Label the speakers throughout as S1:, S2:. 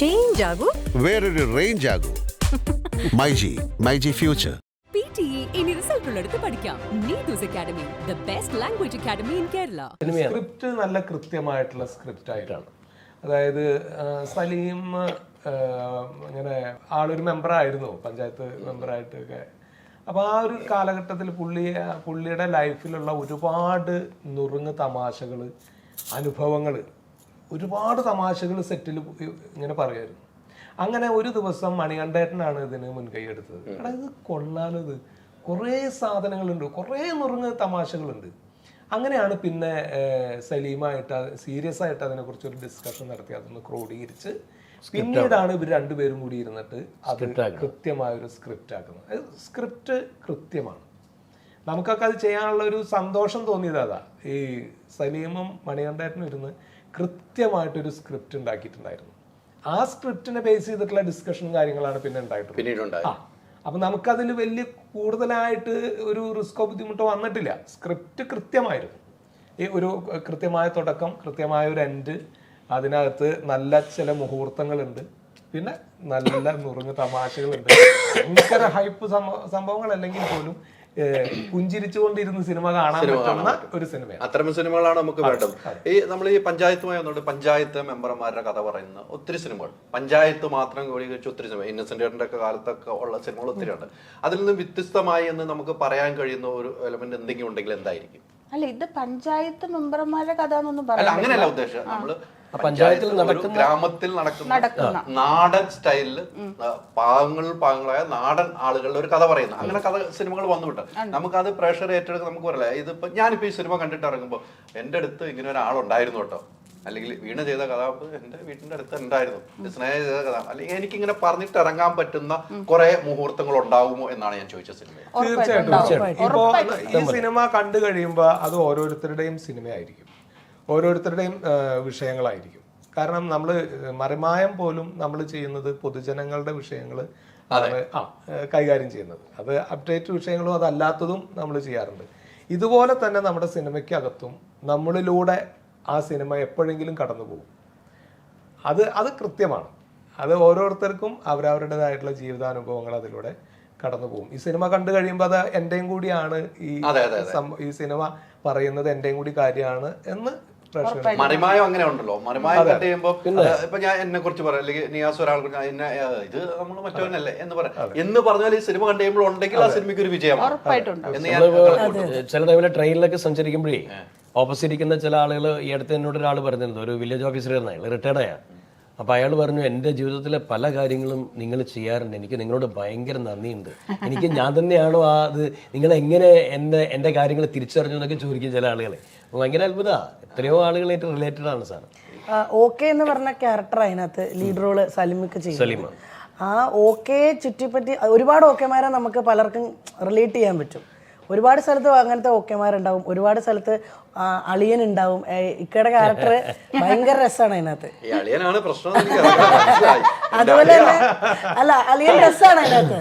S1: Change ആകൂ.
S2: വേറൊരു range ആകൂ. MyG myG future
S3: G future A ഇനി result ഉള്ളടുത്ത് പഠിക്കാം. Neethu's academy the best language academy in Kerala
S4: script നല്ല കൃത്യമായിട്ടുള്ള സ്ക്രിപ്റ്റ് ആയിട്ടാണ്. അതായത് സലീം ഇങ്ങനെ ആളൊരു മെമ്പറായിരുന്നു പഞ്ചായത്ത് മെമ്പറായിട്ടൊക്കെ അപ്പോൾ ആ ഒരു കാലഘട്ടത്തിൽ പുള്ളി പുള്ളിയുടെ ലൈഫിലുള്ള ഒരുപാട് നുറുങ്ങ് തമാശകൾ അനുഭവങ്ങൾ ഒരുപാട് തമാശകൾ സെറ്റിൽ ഇങ്ങനെ പറയുമായിരുന്നു അങ്ങനെ ഒരു ദിവസം മണികണ്ഠേട്ടനാണ് ഇതിന് മുൻകൈ എടുത്തത്. എടാ ഇത് കൊള്ളാലോ ഇത്. കുറേ സാധനങ്ങളുണ്ട് കുറേ നുറുങ്ങ് തമാശകളുണ്ട്. അങ്ങനെയാണ് പിന്നെ സലീമായിട്ട് സീരിയസ് ആയിട്ട് അതിനെക്കുറിച്ച് ഒരു ഡിസ്കഷൻ നടത്തി അതൊന്ന് ക്രോഡീകരിച്ച് പിന്നീടാണ് ഇവർ രണ്ടുപേരും കൂടി ഇരുന്നിട്ട് അത് കൃത്യമായ ഒരു സ്ക്രിപ്റ്റ് ആക്കുന്നത്. സ്ക്രിപ്റ്റ് കൃത്യമാണ്. നമുക്കൊക്കെ അത് ചെയ്യാനുള്ള ഒരു സന്തോഷം തോന്നിയത് അതാ. ഈ സലീമും മണികണ്ഠേട്ടനും ഇരുന്ന് കൃത്യമായിട്ടൊരു സ്ക്രിപ്റ്റ് ഉണ്ടാക്കിയിട്ടുണ്ടായിരുന്നു. ആ സ്ക്രിപ്റ്റിനെ ബേസ് ചെയ്തിട്ടുള്ള ഡിസ്കഷനും കാര്യങ്ങളാണ് പിന്നെ ഉണ്ടായിട്ടുള്ളത്. ആ അപ്പൊ നമുക്കതിൽ വലിയ കൂടുതലായിട്ട് ഒരു റിസ്കോ ബുദ്ധിമുട്ടോ വന്നിട്ടില്ല. സ്ക്രിപ്റ്റ് കൃത്യമായിരുന്നു. ഈ ഒരു കൃത്യമായ തുടക്കം കൃത്യമായ ഒരു എൻഡ് അതിനകത്ത് നല്ല ചില മുഹൂർത്തങ്ങളുണ്ട്. പിന്നെ നല്ല നുറുങ്ങ് തമാശകളുണ്ട്. ഭയങ്കര ഹൈപ്പ് സംഭവങ്ങൾ അല്ലെങ്കിൽ പോലും പുഞ്ചിരിച്ചുകൊണ്ടിരുന്ന് സിനിമ കാണാൻ പറ്റുന്ന ഒരു സിനിമയാണ്.
S5: അത്തരം സിനിമകളാണ് നമുക്ക് വേണ്ടത്. ഈ നമ്മൾ ഈ പഞ്ചായത്തുമായി വന്നുകൊണ്ട് പഞ്ചായത്ത് മെമ്പർമാരുടെ കഥ പറയുന്ന ഒത്തിരി സിനിമകൾ. പഞ്ചായത്ത് മാത്രം ക്രോഡീകരിച്ച ഒത്തിരി സിനിമ. ഇന്നസെന്റ് ഒക്കെ കാലത്തൊക്കെ ഉള്ള സിനിമകൾ ഒത്തിരി ഉണ്ട്. അതിൽ നിന്നും വ്യത്യസ്തമായി എന്ന് നമുക്ക് പറയാൻ കഴിയുന്ന ഒരു എലമെന്റ് എന്തെങ്കിലും ഉണ്ടെങ്കിൽ എന്തായിരിക്കും?
S6: അല്ല ഇത് പഞ്ചായത്ത് മെമ്പർമാരുടെ കഥ എന്നൊന്നും പറയാം
S5: അങ്ങനെയല്ല ഉദ്ദേശം. നമ്മൾ
S7: പഞ്ചായത്തിൽ
S5: ഒരു
S7: നടക്കുന്ന-
S5: ഗ്രാമത്തിൽ നടക്കുന്ന. നാടൻ സ്റ്റൈലിൽ പാകങ്ങൾ പാവങ്ങളായ നാടൻ ആളുകളുടെ ഒരു കഥ പറയുന്നു. അങ്ങനെ കഥ സിനിമകൾ വന്നു വിട്ടു. നമുക്കത് പ്രഷർ ഏറ്റെടുക്കാൻ നമുക്ക് പറയാം. ഇതിപ്പോ ഞാനിപ്പോ ഈ സിനിമ കണ്ടിട്ട് ഇറങ്ങുമ്പോൾ എന്റെ അടുത്ത് ഇങ്ങനെ ഒരാളുണ്ടായിരുന്നു കേട്ടോ. അല്ലെങ്കിൽ വീണ ചെയ്ത കഥ എന്റെ വീട്ടിന്റെ അടുത്ത് ഉണ്ടായിരുന്നു. സ്നേഹ ചെയ്ത കഥ. അല്ലെങ്കിൽ എനിക്ക് ഇങ്ങനെ പറഞ്ഞിട്ട് ഇറങ്ങാൻ പറ്റുന്ന കുറെ മുഹൂർത്തങ്ങൾ ഉണ്ടാവുമോ എന്നാണ് ഞാൻ ചോദിച്ച സിനിമ
S4: തീർച്ചയായിട്ടും ഈ സിനിമ കണ്ടു കഴിയുമ്പോ അത് ഓരോരുത്തരുടെയും സിനിമയായിരിക്കും. ഓരോരുത്തരുടെയും വിഷയങ്ങളായിരിക്കും. കാരണം നമ്മൾ മറിമായം പോലും നമ്മൾ ചെയ്യുന്നത് പൊതുജനങ്ങളുടെ വിഷയങ്ങൾ കൈകാര്യം ചെയ്യുന്നത്. അത് അപ്ഡേറ്റ് വിഷയങ്ങളും അതല്ലാത്തതും നമ്മൾ ചെയ്യാറുണ്ട്. ഇതുപോലെ തന്നെ നമ്മുടെ സിനിമയ്ക്കകത്തും നമ്മളിലൂടെ ആ സിനിമ എപ്പോഴെങ്കിലും കടന്നു പോകും അത് അത് കൃത്യമാണ്. അത് ഓരോരുത്തർക്കും അവരവരുടേതായിട്ടുള്ള ജീവിതാനുഭവങ്ങൾ അതിലൂടെ കടന്നു പോകും ഈ സിനിമ കണ്ടു കഴിയുമ്പോൾ അത് എന്റെയും കൂടിയാണ് ഈ ഈ സിനിമ പറയുന്നത് എന്റെയും കൂടി കാര്യമാണ് എന്ന്
S5: മറിമായം അങ്ങനെ ഉണ്ടല്ലോ. മറിമായം കട്ട് ചെയ്യുമ്പോ ഇപ്പൊ ഞാൻ എന്നെ കുറിച്ച് പറയാം. അല്ലെങ്കിൽ നിയാസ് ഒരാൾ എന്നെ ഇത് നമ്മൾ മറ്റവനല്ലേ എന്ന് പറയാം. എന്ന് പറഞ്ഞാൽ ഈ സിനിമ കണ്ടു കഴിയുമ്പോൾ ഉണ്ടെങ്കിൽ ആ സിനിമയ്ക്ക് ഒരു വിജയമാണ്. എന്ന്.
S7: ചില ടൈമിലെ ട്രെയിനിലൊക്കെ സഞ്ചരിക്കുമ്പോഴേ ഓപ്പോസിറ്റ് ഇരിക്കുന്ന ചില ആളുകൾ ഈ അടുത്ത് എന്നോട് ഒരാൾ പറഞ്ഞിരുന്നു. ഒരു വില്ലേജ് ഓഫീസർ ആയിരുന്നു റിട്ടയർഡ് ആയ. അപ്പോൾ അയാൾ പറഞ്ഞു എന്റെ ജീവിതത്തിലെ പല കാര്യങ്ങളും നിങ്ങൾ ചെയ്യാറുണ്ട്. എനിക്ക് നിങ്ങളോട് ഭയങ്കര നന്ദിയുണ്ട്. എനിക്ക് ഞാൻ തന്നെയാണോ ആ അത് നിങ്ങൾ എങ്ങനെ എന്റെ എന്റെ കാര്യങ്ങൾ തിരിച്ചറിഞ്ഞു എന്നൊക്കെ ചോദിക്കും ചില അപ്പോൾ ഭയങ്കര അത്ഭുത. എത്രയോ ആളുകളായിട്ട് റിലേറ്റഡ് ആണ് സാർ.
S8: ഓക്കെ എന്ന് പറഞ്ഞ ക്യാരക്ടർ അതിനകത്ത് ലീഡ് റോൾ സലിമിക്ക് ചെയ്യും ആ ഓക്കെ ചുറ്റിപ്പറ്റി ഒരുപാട് ഓക്കെമാരെ നമുക്ക് പലർക്കും റിലേറ്റ് ചെയ്യാൻ പറ്റും. ഒരുപാട് സ്ഥലത്ത് അങ്ങനത്തെ ഓക്കെമാരുണ്ടാവും ഒരുപാട് സ്ഥലത്ത് അളിയൻ ഉണ്ടാവും ഇക്കയുടെ ക്യാരക്ടർ ഭയങ്കര രസമാണ് അതിനകത്ത്. അതുപോലെ തന്നെ അല്ല അളിയൻ രസമാണ് അതിനകത്ത്.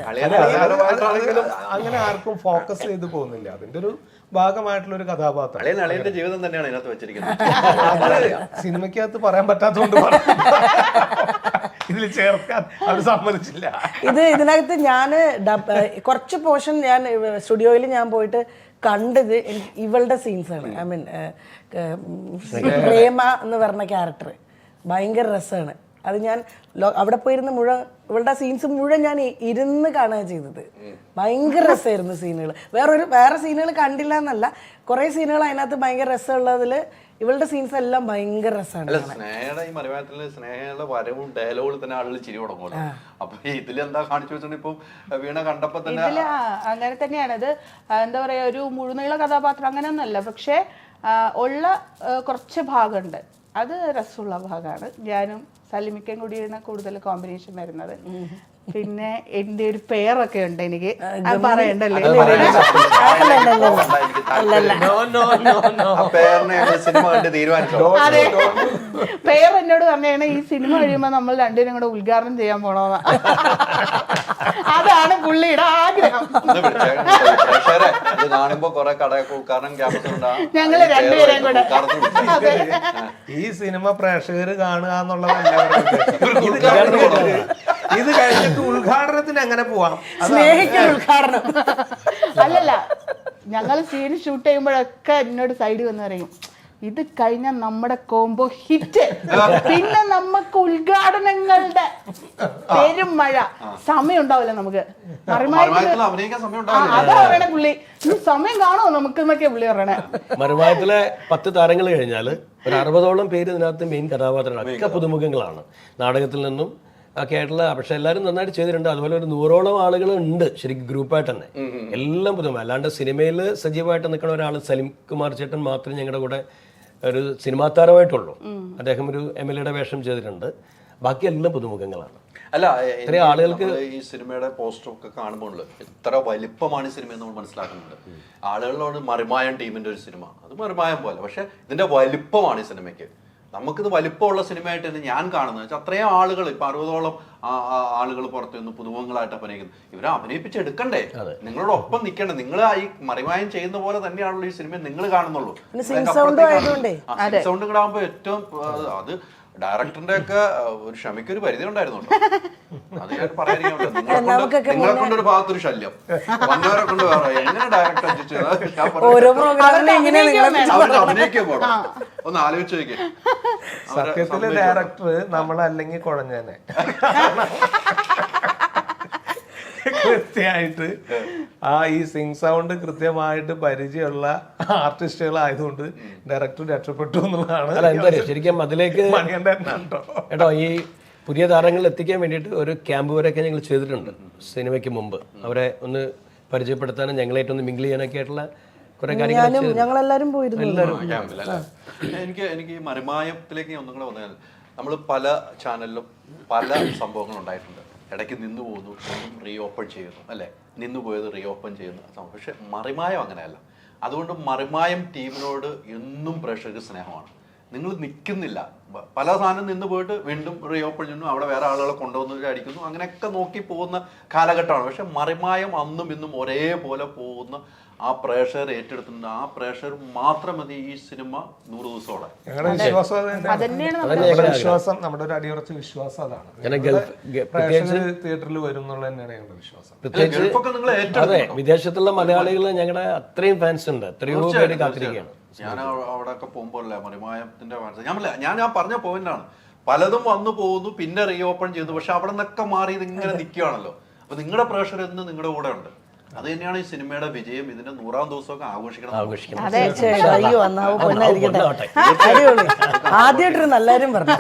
S4: അങ്ങനെ ആർക്കും ഫോക്കസ് ചെയ്ത് പോകുന്നില്ല. അതിന്റെ ഒരു ഭാഗമായിട്ടുള്ള ഒരു കഥാപാത്രം
S5: അളിയന്റെ ജീവിതം തന്നെയാണ് അതിനകത്ത് വെച്ചിരിക്കുന്നത്.
S4: സിനിമയ്ക്കകത്ത് പറയാൻ പറ്റാത്തതുകൊണ്ട് ഇതിൽ ചേർക്കാൻ അവർ സമ്മതിച്ചില്ല.
S8: ഇത് ഇതിനകത്ത് ഞാൻ കുറച്ച് പോർഷൻ ഞാൻ സ്റ്റുഡിയോയിൽ ഞാൻ പോയിട്ട് കണ്ടത് ഇവളുടെ സീൻസാണ് ആണ്. ഐ മീൻ പ്രേമ എന്ന് പറഞ്ഞ ക്യാരക്ടർ ഭയങ്കര രസമാണ് അത് ഞാൻ അവിടെ പോയിരുന്ന മുഴുവൻ ഇവളുടെ സീൻസ് മുഴുവൻ ഞാൻ ഇരുന്ന് കാണുക ചെയ്തത്. ഭയങ്കര രസമായിരുന്നു സീനുകൾ വേറൊരു വേറെ സീനുകൾ കണ്ടില്ല എന്നല്ല. കുറേ സീനുകൾ അതിനകത്ത് ഭയങ്കര രസമുള്ളതിൽ ഇവളുടെ സീൻസ് എല്ലാം ഭയങ്കര രസമാണ്
S5: സ്നേഹയുടെ ഈ മലയാളത്തിലെ സ്നേഹയുടെ വരവും ഡയലോഗും തന്നെ ആളുകൾ ചിരി തുടങ്ങുമല്ലോ. അപ്പൊ ഇതിലെന്താ കാണിച്ചു വെച്ചിട്ടുണ്ടെങ്കിൽ ഇപ്പം വീണ കണ്ടപ്പോ തന്നെ
S6: ഇതിൽ അങ്ങനെ തന്നെയാണ്. അത് എന്താ പറയാ ഒരു മുഴുനീള കഥാപാത്രം അങ്ങനെയൊന്നുമല്ല. പക്ഷേ ഉള്ള കുറച്ച് ഭാഗമുണ്ട്. അത് രസമുള്ള ഭാഗമാണ്. ഞാനും സലിമിക്കയും കൂടിയാണ് കൂടുതൽ കോമ്പിനേഷൻ വരുന്നത്. പിന്നെ എന്റെ ഒരു പേരൊക്കെ ഉണ്ട് എനിക്ക്. അത് പറയണ്ടല്ലേ?
S5: അത്
S6: പേർ എന്നോട് പറഞ്ഞാണ് ഈ സിനിമ കഴിയുമ്പോ നമ്മൾ രണ്ടുപേരും കൂടെ ഉദ്ഘാടനം ചെയ്യാൻ പോണോന്നാ. അതാണ് പുള്ളിയുടെ ആഗ്രഹം.
S5: ഞങ്ങൾ
S6: ഞങ്ങൾ രണ്ടുപേരെയും കൂടെ.
S4: ഈ സിനിമ പ്രേക്ഷകർ കാണുക എന്നുള്ളതല്ല. ഇത് കഴിഞ്ഞിട്ട് ഉദ്ഘാടനത്തിന് അങ്ങനെ പോവാം? അതാണ്.
S8: ഉദ്ഘാടനം.
S6: അല്ലല്ല ഞങ്ങൾ സീൻ ഷൂട്ട് ചെയ്യുമ്പോഴൊക്കെ എന്നോട് സൈഡ് വന്ന് പറയും ഇത് കഴിഞ്ഞ നമ്മുടെ കോംബോ ഹിറ്റ് പിന്നെ നമുക്ക് ഉദ്ഘാടനങ്ങളുടെ പെരും മഴ. സമയം ഉണ്ടാവില്ല നമുക്ക്. അതാ പറയണേ പുള്ളി. സമയം കാണോ നമുക്ക് എന്നൊക്കെ പുള്ളി പറയണേ.
S7: മറുഭാഗത്തിലെ പത്ത് താരങ്ങൾ കഴിഞ്ഞാൽ ഒരു അറുപതോളം പേര് ഇതിനകത്ത് മെയിൻ കഥാപാത്രങ്ങളാണ് ഒക്കെ പുതുമുഖങ്ങളാണ്. നാടകത്തിൽ നിന്നും ഒക്കെ ആയിട്ടുള്ള പക്ഷെ എല്ലാവരും നന്നായിട്ട് ചെയ്തിട്ടുണ്ട്. അതുപോലെ ഒരു നൂറോളം ആളുകൾ ഉണ്ട് ശരിക്കും ഗ്രൂപ്പായിട്ട് തന്നെ. എല്ലാം പുതുമ. അല്ലാണ്ട് സിനിമയിൽ സജീവമായിട്ട് നിൽക്കുന്ന ഒരാൾ സലിം കുമാർ ചേട്ടൻ മാത്രമേ ഞങ്ങളുടെ കൂടെ ഒരു സിനിമാ താരമായിട്ടുള്ളൂ. അദ്ദേഹം ഒരു എം എൽ എയുടെ വേഷം ചെയ്തിട്ടുണ്ട്. ബാക്കി എല്ലാം പുതുമുഖങ്ങളാണ്.
S5: അല്ല
S7: ഇത്രയും ആളുകൾക്ക്
S5: ഈ സിനിമയുടെ പോസ്റ്റർ ഒക്കെ കാണുമ്പോൾ എത്ര വലിപ്പമാണ് ഈ സിനിമ എന്ന് നമ്മൾ മനസ്സിലാക്കുന്നുണ്ട്. ആളുകളോട് മറിമായം ടീമിന്റെ ഒരു സിനിമ. അത് മറിമായം പോലെ. പക്ഷെ ഇതിന്റെ വലിപ്പമാണ് ഈ സിനിമയ്ക്ക്. നമുക്കിത് വലിപ്പമുള്ള സിനിമയായിട്ട് തന്നെ ഞാൻ കാണുന്നത്. വെച്ചാൽ അത്രയും ആളുകൾ ഇപ്പൊ അറുപതോളം ആളുകൾ പുറത്തു നിന്ന് പുതുമുഖങ്ങളായിട്ട് അഭിനയിക്കുന്നു. ഇവരെ അഭിനയിപ്പിച്ചെടുക്കണ്ടേ? നിങ്ങളോടൊപ്പം നിൽക്കണ്ടേ. നിങ്ങൾ ഈ മറിമായം ചെയ്യുന്ന പോലെ തന്നെയാണല്ലോ ഈ സിനിമ നിങ്ങൾ കാണുന്നുള്ളൂ. സൗണ്ട് കൂടെ ആകുമ്പോൾ ഏറ്റവും അത് ഡയറക്ടറിന്റെ ഒക്കെ ഒരു ക്ഷമയ്ക്ക് ഒരു പരിധി ഉണ്ടായിരുന്നു. നിങ്ങളെ കൊണ്ട് ഒരു ഭാഗത്തൊരു ശല്യം. വന്നവരെ കൊണ്ട് വേറെ എങ്ങനെ ഡയറക്ടർ അഭിനയിക്കാൻ ഒന്ന് ആലോചിച്ച് സത്യത്തിൽ
S4: ഡയറക്ടർ നമ്മളല്ലെങ്കിൽ കുഴഞ്ഞേനെ കൃത്യമായിട്ട്. ആ ഈ സിംഗ് സൗണ്ട് കൃത്യമായിട്ട് പരിചയമുള്ള ആർട്ടിസ്റ്റുകളായതുകൊണ്ട് ഡയറക്ടർ രക്ഷപ്പെട്ടു എന്നുള്ളതാണ്
S7: അല്ല എന്താ അറിയോ? ശരിക്കും അതിലേക്ക്
S4: കേട്ടോ
S7: ഈ പുതിയ താരങ്ങൾ എത്തിക്കാൻ വേണ്ടിയിട്ട് ഒരു ക്യാമ്പ് വരെയൊക്കെ ഞങ്ങൾ ചെയ്തിട്ടുണ്ട് സിനിമയ്ക്ക് മുമ്പ്. അവരെ ഒന്ന് പരിചയപ്പെടുത്താനും ഞങ്ങളായിട്ട് ഒന്ന് മിങ്കിൾ ചെയ്യാനൊക്കെ ആയിട്ടുള്ള കുറെ കാര്യങ്ങൾ
S8: പോയിരുന്നു?
S5: എനിക്ക് എനിക്ക് മരമായത്തിലേക്ക് ഒന്നും കൂടെ വന്നാൽ നമ്മൾ പല ചാനലിലും പല സംഭവങ്ങൾ ഉണ്ടായിട്ടുണ്ട് ഇടയ്ക്ക് നിന്നു പോകുന്നു റീ ഓപ്പൺ ചെയ്യുന്നു അല്ലേ? നിന്നു പോയത് റീ ഓപ്പൺ ചെയ്യുന്നു പക്ഷെ മറിമായം അങ്ങനെയല്ല. അതുകൊണ്ട് മറിമായം ടീമിനോട് എന്നും പ്രേക്ഷകർക്ക് സ്നേഹമാണ്. നിങ്ങൾ നിൽക്കുന്നില്ല പല സാധനം നിന്ന് പോയിട്ട് വീണ്ടും റീഓപ്പൺ ചെയ്യുന്നു. അവിടെ വേറെ ആളുകളെ കൊണ്ടുവന്ന് അടിക്കുന്നു. അങ്ങനെയൊക്കെ നോക്കി പോകുന്ന കാലഘട്ടമാണ്. പക്ഷെ മറിമായം അന്നും ഇന്നും ഒരേപോലെ പോകുന്ന ആ പ്രേക്ഷകർ ഏറ്റെടുത്തിട്ടുണ്ട്. ആ പ്രേക്ഷകർ മാത്രം മതി ഈ സിനിമ നൂറ് ദിവസത്തോടെ.
S4: ഞങ്ങളുടെ വിശ്വാസം നമ്മുടെ വിശ്വാസം. നമ്മുടെ ഒരു അടിയുറച്ച വിശ്വാസം അതാണ്. പ്രേക്ഷകർ തിയേറ്ററിൽ വരും എന്നുള്ള തന്നെയാണ് ഞങ്ങളുടെ വിശ്വാസം.
S7: പ്രത്യേകിച്ച്
S5: ഗൾഫൊക്കെ നിങ്ങൾ
S7: അതെ വിദേശത്തുള്ള മലയാളികൾ ഞങ്ങളുടെ അത്രയും ഫാൻസ് ഉണ്ട്. എത്രയോ പേര് കാത്തിരിക്കുകയാണ്.
S5: ഞാൻ അവിടെ ഒക്കെ പോകുമ്പോൾ അല്ലേ മറിമായത്തിന്റെ മനസ്സിൽ ഞാൻ ഞാൻ ഞാൻ പറഞ്ഞ പോയിന്റാണ്. പലതും വന്നു പോകുന്നു പിന്നെ റീ ഓപ്പൺ ചെയ്തു. പക്ഷെ അവിടെ നിന്നൊക്കെ മാറി ഇത് ഇങ്ങനെ നിൽക്കുകയാണല്ലോ അപ്പൊ നിങ്ങളുടെ പ്രേക്ഷകർ എന്ന് നിങ്ങളുടെ കൂടെ ഉണ്ട്. അത് തന്നെയാണ് ഈ സിനിമയുടെ വിജയം. ഇതിന്റെ നൂറാം ദിവസമൊക്കെ ആഘോഷിക്കണം.
S8: ആദ്യമായിട്ടൊരു നല്ലാരും പറഞ്ഞു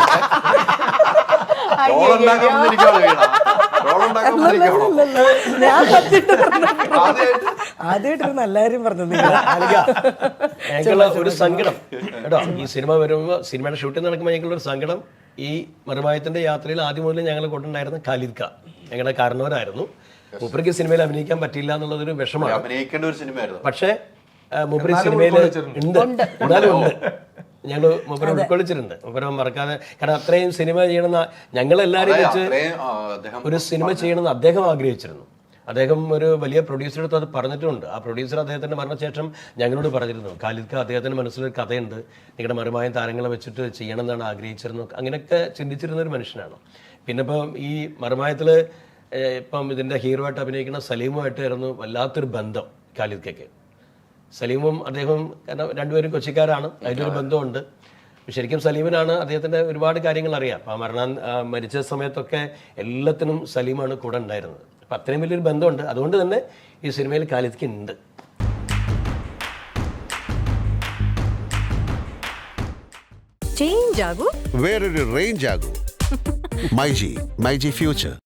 S8: ഞാൻ സത്യമായിട്ട് പറഞ്ഞു.
S5: ആദ്യമായിട്ട്
S8: ആദ്യമായിട്ടൊരു നല്ലാരും
S7: ഞങ്ങൾക്കുള്ള ഒരു സങ്കടം. കേട്ടോ ഈ സിനിമ വരുമ്പോൾ സിനിമയുടെ ഷൂട്ടിംഗ് നടക്കുമ്പോൾ ഞങ്ങൾക്കുള്ള ഒരു സങ്കടം ഈ മറുമായത്തിന്റെ യാത്രയിൽ ആദ്യം മുതൽ ഞങ്ങൾ കൊണ്ടുണ്ടായിരുന്ന ഖാലിദ് ഖാൻ ഞങ്ങളുടെ കാരണവരായിരുന്നു. മൂപ്പർക്ക് സിനിമയിൽ അഭിനയിക്കാൻ പറ്റില്ല എന്നുള്ളതൊരു വിഷമമാണ്.
S5: അഭിനയിക്കേണ്ട ഒരു സിനിമയായിരുന്നു.
S7: പക്ഷേ മൂപ്പര് സിനിമയിൽ ഉണ്ട്. എന്നാലും ഉണ്ട്. ഞങ്ങൾ മൂപ്പരെ ഉൾക്കൊള്ളിച്ചിട്ടുണ്ട്. മൂപ്പരെ മറക്കാതെ. കാരണം അത്രയും സിനിമ ചെയ്യണമെന്ന് ഞങ്ങളെല്ലാവരും വെച്ച്
S5: അദ്ദേഹം
S7: ഒരു സിനിമ ചെയ്യണമെന്ന് അദ്ദേഹം ആഗ്രഹിച്ചിരുന്നു. അദ്ദേഹം ഒരു വലിയ പ്രൊഡ്യൂസറുടെ അടുത്ത് അത് പറഞ്ഞിട്ടുണ്ട്. ആ പ്രൊഡ്യൂസർ അദ്ദേഹത്തിന്റെ മരണശേഷം ഞങ്ങളോട് പറഞ്ഞിരുന്നു ഖാലിദ് അദ്ദേഹത്തിന്റെ അദ്ദേഹത്തിന്റെ മനസ്സിലൊരു കഥയുണ്ട്. നിങ്ങളുടെ മറുമായ താരങ്ങളെ വെച്ചിട്ട് ചെയ്യണം എന്നാണ് ആഗ്രഹിച്ചിരുന്നത്. അങ്ങനെയൊക്കെ ചിന്തിച്ചിരുന്ന ഒരു മനുഷ്യനാണ്. പിന്നെ ഇപ്പം ഈ മറുമായത്തിൽ ഇപ്പം ഇതിന്റെ ഹീറോ ആയിട്ട് അഭിനയിക്കുന്ന സലീമുമായിട്ടായിരുന്നു വല്ലാത്തൊരു ബന്ധം ഖാലിദ് ഖയ്ക്ക്. സലീമും അദ്ദേഹവും കാരണം രണ്ടുപേരും കൊച്ചിക്കാരാണ്. അതിന്റെ ഒരു ബന്ധമുണ്ട്. ശരിക്കും സലീമിനാണ് അദ്ദേഹത്തിന്റെ ഒരുപാട് കാര്യങ്ങൾ അറിയാം. അപ്പം ആ മരണ മരിച്ച സമയത്തൊക്കെ എല്ലാത്തിനും സലീമാണ് കൂടെ ഉണ്ടായിരുന്നത്. അപ്പം അത്രയും വലിയൊരു ബന്ധമുണ്ട്. അതുകൊണ്ട് തന്നെ ഈ സിനിമയിൽ കാലിത്തിക്ക് ഉണ്ട്
S3: ചേഞ്ച് ആകൂ.
S2: വേറൊരു റേഞ്ച് ആകൂ. MyG myG future.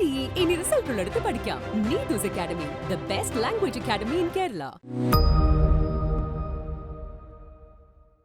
S3: ഇനി റിസൾട്ട് ഉള്ളിടത്ത് പഠിക്കാം. നീ Neethu's academy the best language academy in Kerala